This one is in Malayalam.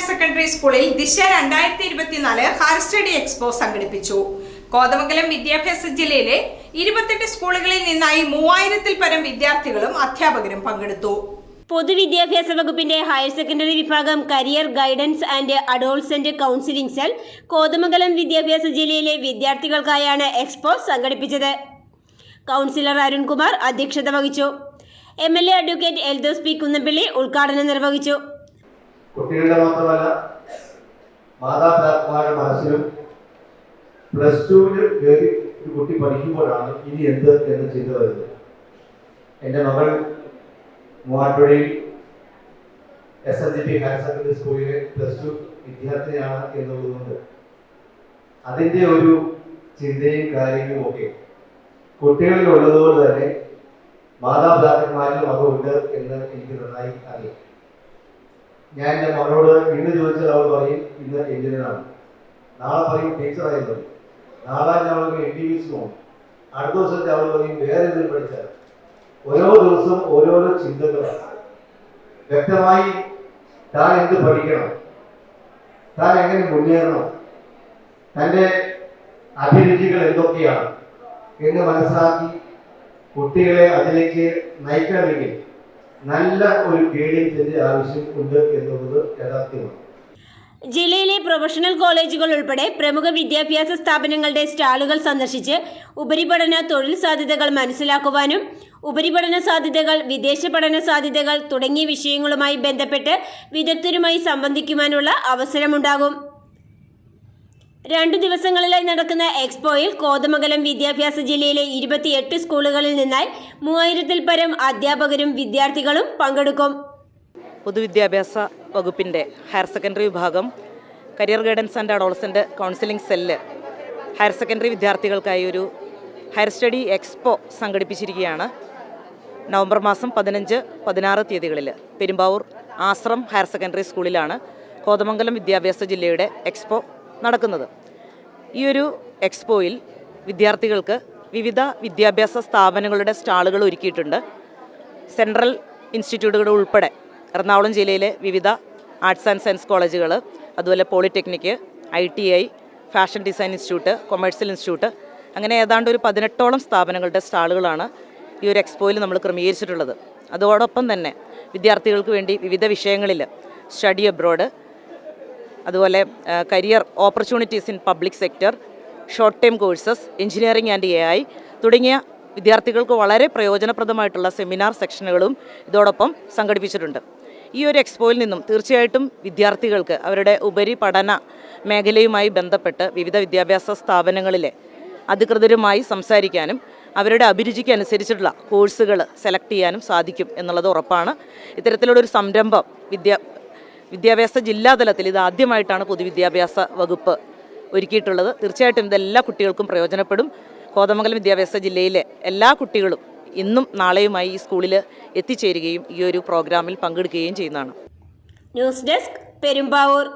ഹയർ സെക്കൻഡറി സ്കൂളിൽ ദിശ രണ്ടായിരത്തി ഇരുപത്തിനാല് ഹയർ സ്റ്റഡി എക്സ്പോ സംഘടിപ്പിച്ചു. കോതമംഗലം വിദ്യാഭ്യാസ ജില്ലയിലെ ഇരുപത്തെട്ട് സ്കൂളുകളിൽ നിന്നായി മൂവായിരത്തിൽ പരം വിദ്യാർത്ഥികളും അധ്യാപകരും പങ്കെടുത്തു. പൊതുവിദ്യാഭ്യാസ വകുപ്പിന്റെ ഹയർ സെക്കൻഡറി വിഭാഗം career guidance and adolescent counselling cell Kothamangalam വിദ്യാഭ്യാസ ജില്ലയിലെ വിദ്യാർത്ഥികൾക്കായാണ് എക്സ്പോ സംഘടിപ്പിച്ചത്. കൗൺസിലർ അരുൺകുമാർ അധ്യക്ഷത വഹിച്ചു. M L A advocate Eldhose P Kunnappilly ഉദ്ഘാടനം നിർവഹിച്ചു. കുട്ടികളുടെ മാത്രമല്ല മാതാപിതാക്കന്മാരുടെ മനസ്സിലും പ്ലസ് ടുവിൽ കയറി ഒരു കുട്ടി പഠിക്കുമ്പോഴാണ് ഇനി എന്ത് എന്ന് ചിന്ത വരുന്നത്. എന്റെ മകൾ മൂവാറ്റുപുഴയിൽ S N G P higher secondary സ്കൂളിലെ പ്ലസ് ടു വിദ്യാർത്ഥിനിയാണ് എന്നുള്ളതുകൊണ്ട് അതിന്റെ ഒരു ചിന്തയും കാര്യങ്ങളും ഒക്കെ കുട്ടികളിൽ ഉള്ളതുകൊണ്ട് തന്നെ മാതാപിതാക്കന്മാരിലും അതുണ്ട് എന്ന് എനിക്ക് നന്നായി അറിയാം. ഞാൻ എന്റെ മകളോട് ഇന്ന് ചോദിച്ചാൽ അവൾ പറയും ഇന്ന് എഞ്ചിനീയറാണ്. നാളെ പറയും ടീച്ചറായിരുന്നു. നാളെ ഞാൻ അവൾക്ക് എം ബി ബി എസ് പോകും അടുത്ത ദിവസത്തെ അവൾ പറയും വേറെ എന്തെങ്കിലും പഠിച്ചാൽ ഓരോ ദിവസവും ഓരോരോ ചിന്തകളാണ്. വ്യക്തമായി താൻ എന്ത് പഠിക്കണം? താൻ എങ്ങനെ മുന്നേറണം? തന്റെ അഭിരുചികൾ എന്തൊക്കെയാണ്? എന്ന് മനസ്സിലാക്കി കുട്ടികളെ അതിലേക്ക് നയിക്കണമെങ്കിൽ നല്ല ഒരു ഗൈഡൻസിന്റെ ആവശ്യം ഉണ്ട് എന്നുള്ളത് യാഥാർത്ഥ്യമാണ്. ജില്ലയിലെ പ്രൊഫഷണൽ കോളേജുകൾ ഉൾപ്പെടെ പ്രമുഖ വിദ്യാഭ്യാസ സ്ഥാപനങ്ങളുടെ സ്റ്റാളുകൾ സന്ദർശിച്ച് ഉപരിപഠന തൊഴിൽ സാധ്യതകൾ മനസ്സിലാക്കുവാനും ഉപരിപഠന സാധ്യതകൾ വിദേശ പഠന സാധ്യതകൾ തുടങ്ങിയ വിഷയങ്ങളുമായി ബന്ധപ്പെട്ട് വിദഗ്ധരുമായി സംബന്ധിക്കുവാനുള്ള അവസരമുണ്ടാകും. രണ്ടു ദിവസങ്ങളിലായി നടക്കുന്ന എക്സ്പോയിൽ കോതമംഗലം വിദ്യാഭ്യാസ ജില്ലയിലെ ഇരുപത്തിയെട്ട് സ്കൂളുകളിൽ നിന്നായി മൂവായിരത്തിൽ പരം അധ്യാപകരും വിദ്യാർത്ഥികളും പങ്കെടുക്കും. പൊതുവിദ്യാഭ്യാസ വകുപ്പിന്റെ ഹയർ സെക്കൻഡറി വിഭാഗം career guidance and adolescent counselling cell higher secondary വിദ്യാർത്ഥികൾക്കായി ഒരു ഹയർ സ്റ്റഡി എക്സ്പോ സംഘടിപ്പിച്ചിരിക്കുകയാണ്. നവംബർ മാസം പതിനഞ്ച് പതിനാറ് തീയതികളിൽ പെരുമ്പാവൂർ ആശ്രം ഹയർ സെക്കൻഡറി സ്കൂളിലാണ് കോതമംഗലം വിദ്യാഭ്യാസ ജില്ലയുടെ എക്സ്പോ നടക്കുന്നത്. ഈ ഒരു എക്സ്പോയിൽ വിദ്യാർത്ഥികൾക്ക് വിവിധ വിദ്യാഭ്യാസ സ്ഥാപനങ്ങളുടെ സ്റ്റാളുകൾ ഒരുക്കിയിട്ടുണ്ട്. സെൻട്രൽ ഇൻസ്റ്റിറ്റ്യൂട്ടുകൾ ഉൾപ്പെടെ എറണാകുളം ജില്ലയിലെ വിവിധ ആർട്സ് ആൻഡ് സയൻസ് കോളേജുകൾ അതുപോലെ polytechnic I T I fashion design institute commercial institute അങ്ങനെ ഏതാണ്ട് ഒരു പതിനെട്ടോളം സ്ഥാപനങ്ങളുടെ സ്റ്റാളുകളാണ് ഈ ഒരു എക്സ്പോയിൽ നമ്മൾ ക്രമീകരിച്ചിട്ടുള്ളത്. അതോടൊപ്പം തന്നെ വിദ്യാർത്ഥികൾക്ക് വേണ്ടി വിവിധ വിഷയങ്ങളിൽ സ്റ്റഡി അബ്രോഡ് അതുപോലെ career opportunities in public sector short time courses engineering and A I തുടങ്ങിയ വിദ്യാർത്ഥികൾക്ക് വളരെ പ്രയോജനപ്രദമായിട്ടുള്ള സെമിനാർ സെക്ഷനുകളും ഇതോടൊപ്പം സംഘടിപ്പിച്ചിട്ടുണ്ട്. ഈ ഒരു എക്സ്പോയിൽ നിന്നും തീർച്ചയായിട്ടും വിദ്യാർത്ഥികൾക്ക് അവരുടെ ഉപരി പഠന മേഖലയുമായി ബന്ധപ്പെട്ട് വിവിധ വിദ്യാഭ്യാസ സ്ഥാപനങ്ങളിലെ അധികൃതരുമായി സംസാരിക്കാനും അവരുടെ അഭിരുചിക്ക് അനുസരിച്ചിട്ടുള്ള കോഴ്സുകൾ സെലക്ട് ചെയ്യാനും സാധിക്കും എന്നുള്ളത് ഉറപ്പാണ്. ഇത്തരത്തിലുള്ളൊരു സംരംഭം വിദ്യാ വിദ്യാഭ്യാസ ജില്ലാതലത്തിൽ ഇത് ആദ്യമായിട്ടാണ് പൊതുവിദ്യാഭ്യാസ വകുപ്പ് ഒരുക്കിയിട്ടുള്ളത്. തീർച്ചയായിട്ടും ഇതെല്ലാ കുട്ടികൾക്കും പ്രയോജനപ്പെടും. കോതമംഗലം വിദ്യാഭ്യാസ ജില്ലയിലെ എല്ലാ കുട്ടികളും ഇന്നും നാളെയുമായി ഈ സ്കൂളിൽ എത്തിച്ചേരുകയും ഈ ഒരു പ്രോഗ്രാമിൽ പങ്കെടുക്കുകയും ചെയ്യുന്നതാണ്. News desk Perumbavoor.